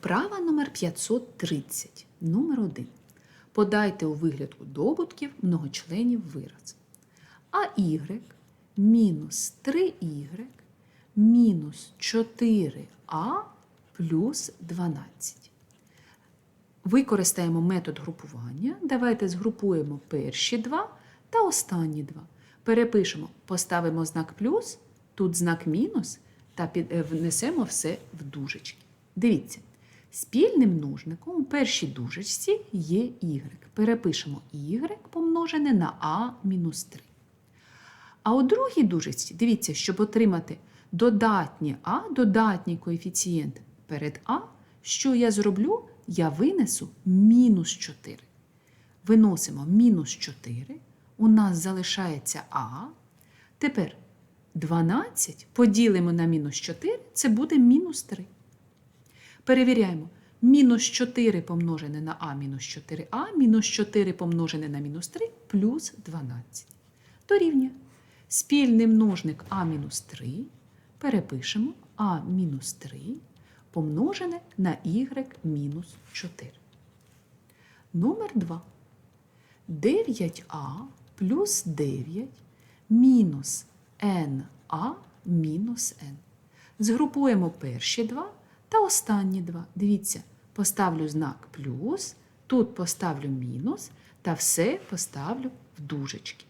Вправа номер 530, номер 1. Подайте у вигляд добутків многочленів вираз. А y мінус 3y мінус 4а плюс 12. Використаємо метод групування. Давайте згрупуємо перші два та останні два. Перепишемо, поставимо знак плюс, тут знак мінус та е, внесемо все в дужечки. Дивіться, спільним множником у першій дужечці є y. Перепишемо y помножене на а мінус 3. А у другій дужечці, дивіться, щоб отримати додатнє а, додатній коефіцієнт перед а, що я зроблю? Я винесу мінус 4. Виносимо мінус 4, у нас залишається а. Тепер 12 поділимо на мінус 4, це буде мінус 3. Перевіряємо. Мінус 4 помножене на а мінус 4а, мінус 4 помножене на мінус 3 плюс 12. Дорівнює. Спільний множник а мінус 3 перепишемо а мінус 3 помножене на y мінус 4. Номер 2. 9а плюс 9 мінус na мінус n. Згрупуємо перші два та останні два. Дивіться, поставлю знак плюс, тут поставлю мінус та все поставлю в дужечки.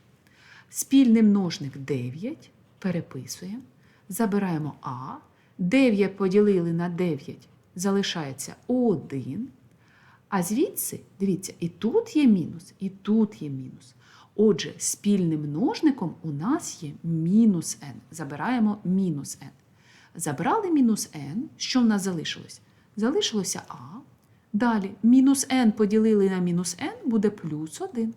Спільний множник 9 переписуємо, забираємо А. 9 поділили на 9, залишається 1. А звідси, дивіться, і тут є мінус, і тут є мінус. Отже, спільним множником у нас є мінус n. Забираємо мінус n. Забрали мінус n, що в нас залишилось? Залишилося а. Далі мінус n поділили на мінус n буде плюс 1.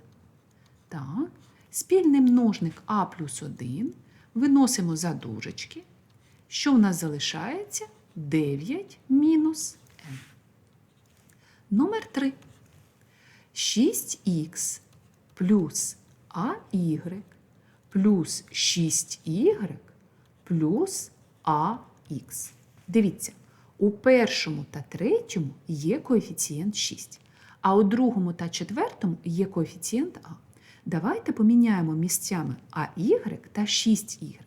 Так. Спільний множник а плюс 1 виносимо за дужечки. Що в нас залишається? 9 мінус n. Номер 3. 6х плюс АY плюс 6y плюс АХ. Дивіться, у першому та третьому є коефіцієнт 6, а у другому та четвертому є коефіцієнт А. Давайте поміняємо місцями АY та 6y.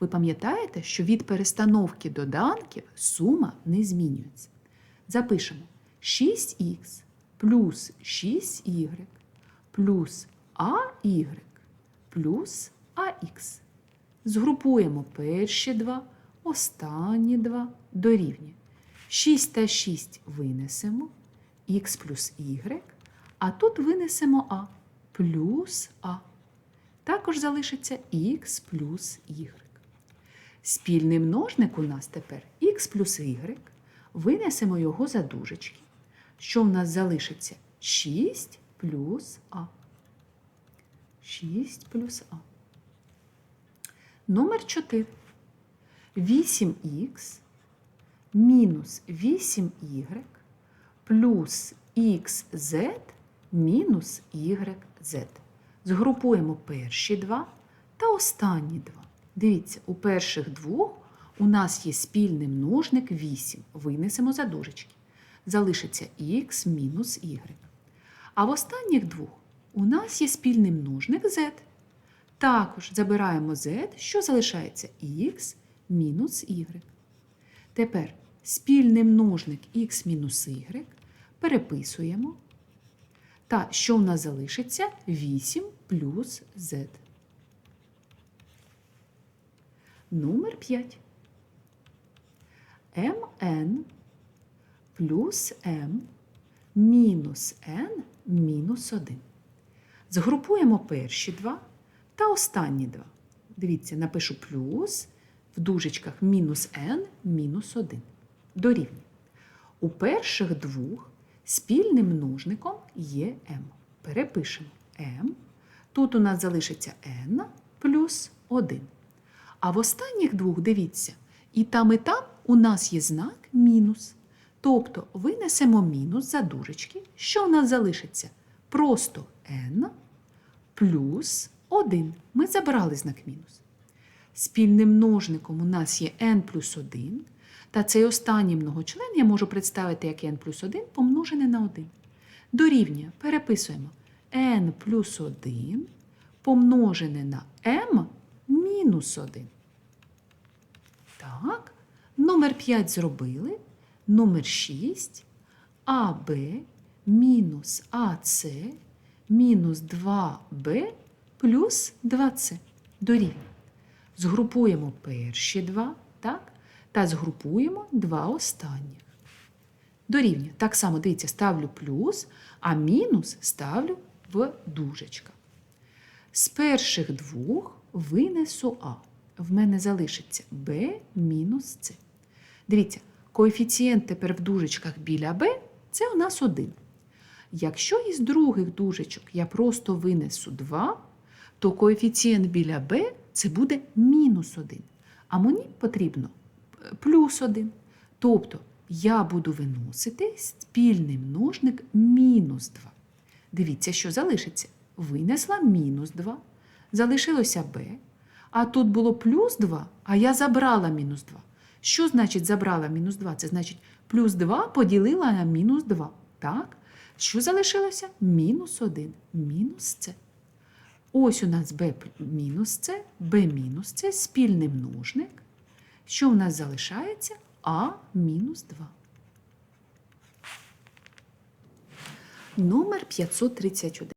Ви пам'ятаєте, що від перестановки доданків сума не змінюється. Запишемо 6х плюс 6y плюс АY плюс АХ. Згрупуємо перші два, останні два дорівнює. 6 та 6 винесемо, х плюс y, а тут винесемо а плюс а. Також залишиться х плюс y. Спільний множник у нас тепер х плюс y. Винесемо його за дужечки. Що в нас залишиться? 6 плюс а. 6 плюс а. Номер 4. 8х мінус 8y плюс xz мінус yz. Згрупуємо перші два та останні два. Дивіться, у перших двох у нас є спільний множник 8. Винесемо за дужечки. Залишиться х мінус y. А в останніх двох у нас є спільний множник z. Також забираємо z, що залишається х мінус y. Тепер спільний множник х мінус y переписуємо. Та що в нас залишиться? 8 плюс z. Номер 5. mn плюс m мінус n мінус 1. Згрупуємо перші два та останні два. Дивіться, напишу плюс в дужечках мінус n мінус 1. Дорівнює. У перших двох спільним множником є m. Перепишемо m. Тут у нас залишиться n плюс 1. А в останніх двох, дивіться, і там, і там у нас є знак мінус. Тобто винесемо мінус за дужечки. Що у нас залишиться? Просто n плюс 1. Ми забрали знак мінус. Спільним множником у нас є n плюс 1. Та цей останній многочлен я можу представити як n плюс 1 помножене на 1. Дорівнює, переписуємо n плюс 1 помножене на m мінус 1. Так, номер 5 зробили. Номер 6 АБ мінус АС мінус 2Б плюс 2С дорівнює. Згрупуємо перші два, так? Та згрупуємо два останніх. Дорівнює. Так само, дивіться, ставлю плюс, а мінус ставлю в дужечка. З перших двох винесу А. В мене залишиться Б мінус С. Дивіться, коефіцієнт тепер в дужечках біля Б це у нас 1. Якщо із других дужечок я просто винесу 2, то коефіцієнт біля Б це буде мінус 1. А мені потрібно е, плюс 1. Тобто я буду виносити спільний множник мінус 2. Дивіться, що залишиться. Винесла мінус 2, залишилося b, а тут було плюс 2, а я забрала мінус 2. Що значить забрала мінус 2? Це значить плюс 2 поділила на мінус 2. Так? Що залишилося? Мінус 1. Мінус це. Ось у нас b мінус це, b мінус це спільний множник. Що в нас залишається? А мінус 2. Номер 531.